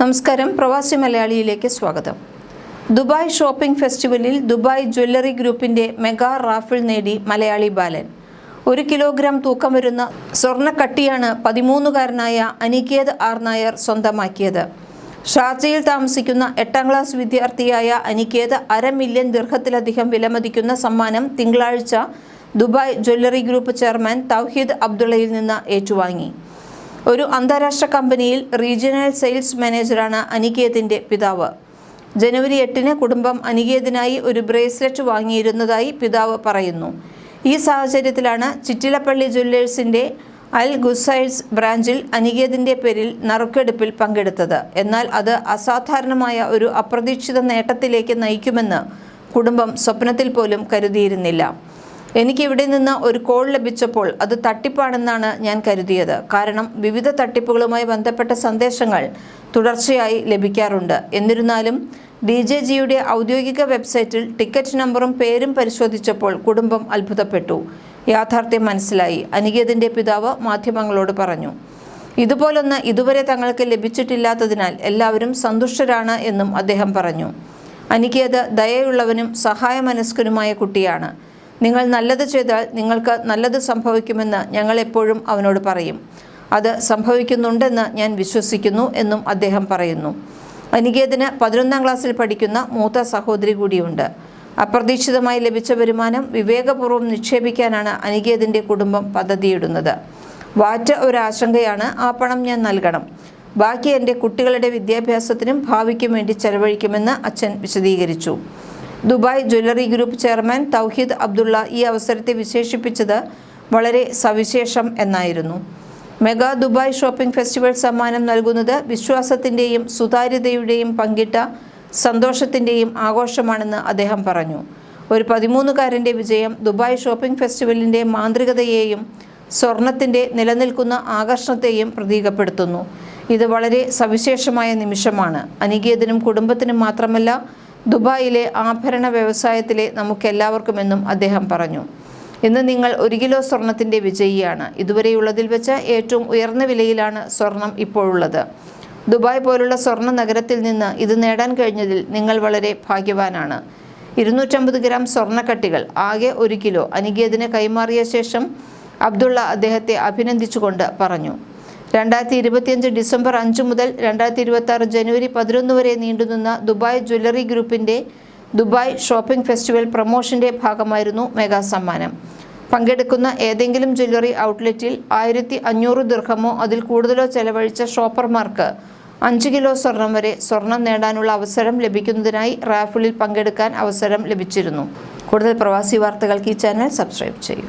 നമസ്കാരം. പ്രവാസി മലയാളിയിലേക്ക് സ്വാഗതം. ദുബായ് ഷോപ്പിംഗ് ഫെസ്റ്റിവലിൽ ദുബായ് ജ്വല്ലറി ഗ്രൂപ്പിന്റെ മെഗാ റാഫിൾ നേടി മലയാളി ബാലൻ. ഒരു കിലോഗ്രാം തൂക്കം വരുന്ന സ്വർണക്കട്ടിയാണ് പതിമൂന്നുകാരനായ അനികേത് ആർ നായർ സ്വന്തമാക്കിയത്. ഷാർജയിൽ താമസിക്കുന്ന എട്ടാം ക്ലാസ് വിദ്യാർത്ഥിയായ അനികേത് അര മില്യൺ ദീർഘത്തിലധികം വിലമതിക്കുന്ന സമ്മാനം തിങ്കളാഴ്ച ദുബായ് ജ്വല്ലറി ഗ്രൂപ്പ് ചെയർമാൻ തൗഹീദ് അബ്ദുള്ളയിൽ നിന്ന് ഏറ്റുവാങ്ങി. ഒരു അന്താരാഷ്ട്ര കമ്പനിയിൽ റീജിയണൽ സെയിൽസ് മാനേജറാണ് അനികേതിന്റെ പിതാവ്. ജനുവരി എട്ടിന് കുടുംബം അനികേതിനായി ഒരു ബ്രേസ്ലെറ്റ് വാങ്ങിയിരുന്നതായി പിതാവ് പറയുന്നു. ഈ സാഹചര്യത്തിലാണ് ചിറ്റിലപ്പള്ളി ജ്വല്ലേഴ്സിന്റെ അൽ ഗുസൈഡ്സ് ബ്രാഞ്ചിൽ അനികേതിന്റെ പേരിൽ നറുക്കെടുപ്പിൽ പങ്കെടുത്തത്. എന്നാൽ അത് അസാധാരണമായ ഒരു അപ്രതീക്ഷിത നേട്ടത്തിലേക്ക് നയിക്കുമെന്ന് കുടുംബം സ്വപ്നത്തിൽ പോലും കരുതിയിരുന്നില്ല. എനിക്ക് ഇവിടെ നിന്ന് ഒരു കോൾ ലഭിച്ചപ്പോൾ അത് തട്ടിപ്പാണെന്നാണ് ഞാൻ കരുതിയത്. കാരണം വിവിധ തട്ടിപ്പുകളുമായി ബന്ധപ്പെട്ട സന്ദേശങ്ങൾ തുടർച്ചയായി ലഭിക്കാറുണ്ട്. എന്നിരുന്നാലും ഡി ജെ ജിയുടെ ഔദ്യോഗിക വെബ്സൈറ്റിൽ ടിക്കറ്റ് നമ്പറും പേരും പരിശോധിച്ചപ്പോൾ കുടുംബം അത്ഭുതപ്പെട്ടു. യാഥാർത്ഥ്യം മനസ്സിലായി. അനികേതിന്റെ പിതാവ് മാധ്യമങ്ങളോട് പറഞ്ഞു ഇതുപോലൊന്ന് ഇതുവരെ തങ്ങൾക്ക് ലഭിച്ചിട്ടില്ലാത്തതിനാൽ എല്ലാവരും സന്തുഷ്ടരാണ് എന്നും അദ്ദേഹം പറഞ്ഞു. അനികേത് ദയയുള്ളവനും സഹായമനസ്കനുമായ കുട്ടിയാണ്. നിങ്ങൾ നല്ലത് ചെയ്താൽ നിങ്ങൾക്ക് നല്ലത് സംഭവിക്കുമെന്ന് ഞങ്ങൾ എപ്പോഴും അവനോട് പറയും. അത് സംഭവിക്കുന്നുണ്ടെന്ന് ഞാൻ വിശ്വസിക്കുന്നു എന്നും അദ്ദേഹം പറയുന്നു. അനികേതിന് പതിനൊന്നാം ക്ലാസ്സിൽ പഠിക്കുന്ന മൂത്ത സഹോദരി കൂടിയുണ്ട്. അപ്രതീക്ഷിതമായി ലഭിച്ച വരുമാനം വിവേകപൂർവം നിക്ഷേപിക്കാനാണ് അനികേതിന്റെ കുടുംബം പദ്ധതിയിടുന്നത്. വാറ്റ ഒരാശങ്കയാണ് ആ പണം ഞാൻ നൽകണം. ബാക്കി എന്റെ കുട്ടികളുടെ വിദ്യാഭ്യാസത്തിനും ഭാവിക്കും വേണ്ടി ചെലവഴിക്കുമെന്ന് അച്ഛൻ വിശദീകരിച്ചു. ദുബായ് ജ്വല്ലറി ഗ്രൂപ്പ് ചെയർമാൻ തൗഹീദ് അബ്ദുള്ള ഈ അവസരത്തെ വിശേഷിപ്പിച്ചത് വളരെ സവിശേഷം എന്നായിരുന്നു. മെഗാ ദുബായ് ഷോപ്പിംഗ് ഫെസ്റ്റിവൽ സമ്മാനം നൽകുന്നത് വിശ്വാസത്തിന്റെയും സുതാര്യതയുടെയും പങ്കിട്ട സന്തോഷത്തിന്റെയും ആഘോഷമാണെന്ന് അദ്ദേഹം പറഞ്ഞു. ഒരു പതിമൂന്നുകാരന്റെ വിജയം ദുബായ് ഷോപ്പിംഗ് ഫെസ്റ്റിവലിന്റെ മാന്ത്രികതയെയും സ്വർണത്തിന്റെ നിലനിൽക്കുന്ന ആകർഷണത്തെയും പ്രതീകപ്പെടുത്തുന്നു. ഇത് വളരെ സവിശേഷമായ നിമിഷമാണ്. അനികേതനും കുടുംബത്തിനും മാത്രമല്ല ദുബായിലെ ആഭരണ വ്യവസായത്തിലെ നമുക്കെല്ലാവർക്കും എന്നും അദ്ദേഹം പറഞ്ഞു. ഇന്ന് നിങ്ങൾ ഒരു കിലോ സ്വർണത്തിന്റെ വിജയിയാണ്. ഇതുവരെയുള്ളതിൽ വെച്ച് ഏറ്റവും ഉയർന്ന വിലയിലാണ് സ്വർണം ഇപ്പോഴുള്ളത്. ദുബായ് പോലുള്ള സ്വർണ നഗരത്തിൽ നിന്ന് ഇത് നേടാൻ കഴിഞ്ഞതിൽ നിങ്ങൾ വളരെ ഭാഗ്യവാനാണ്. ഇരുന്നൂറ്റമ്പത് ഗ്രാം സ്വർണക്കട്ടികൾ ആകെ ഒരു കിലോ. അനികേതിന് കൈമാറിയ ശേഷം അബ്ദുള്ള അദ്ദേഹത്തെ അഭിനന്ദിച്ചുകൊണ്ട് പറഞ്ഞു. രണ്ടായിരത്തി ഇരുപത്തിയഞ്ച് ഡിസംബർ അഞ്ച് മുതൽ രണ്ടായിരത്തി ഇരുപത്തി ആറ് ജനുവരി പതിനൊന്ന് വരെ നീണ്ടുനിന്ന ദുബായ് ജ്വല്ലറി ഗ്രൂപ്പിന്റെ ദുബായ് ഷോപ്പിംഗ് ഫെസ്റ്റിവൽ പ്രൊമോഷന്റെ ഭാഗമായിരുന്നു മെഗാ സമ്മാനം. പങ്കെടുക്കുന്ന ഏതെങ്കിലും ജ്വല്ലറി ഔട്ട്ലെറ്റിൽ ആയിരത്തി അഞ്ഞൂറ് ദീർഘമോ അതിൽ കൂടുതലോ ചെലവഴിച്ച ഷോപ്പർമാർക്ക് അഞ്ച് കിലോ സ്വർണം വരെ സ്വർണം നേടാനുള്ള അവസരം ലഭിക്കുന്നതിനായി റാഫിളിൽ പങ്കെടുക്കാൻ അവസരം ലഭിച്ചിരുന്നു. കൂടുതൽ പ്രവാസി വാർത്തകൾക്ക് ഈ ചാനൽ സബ്സ്ക്രൈബ് ചെയ്യൂ.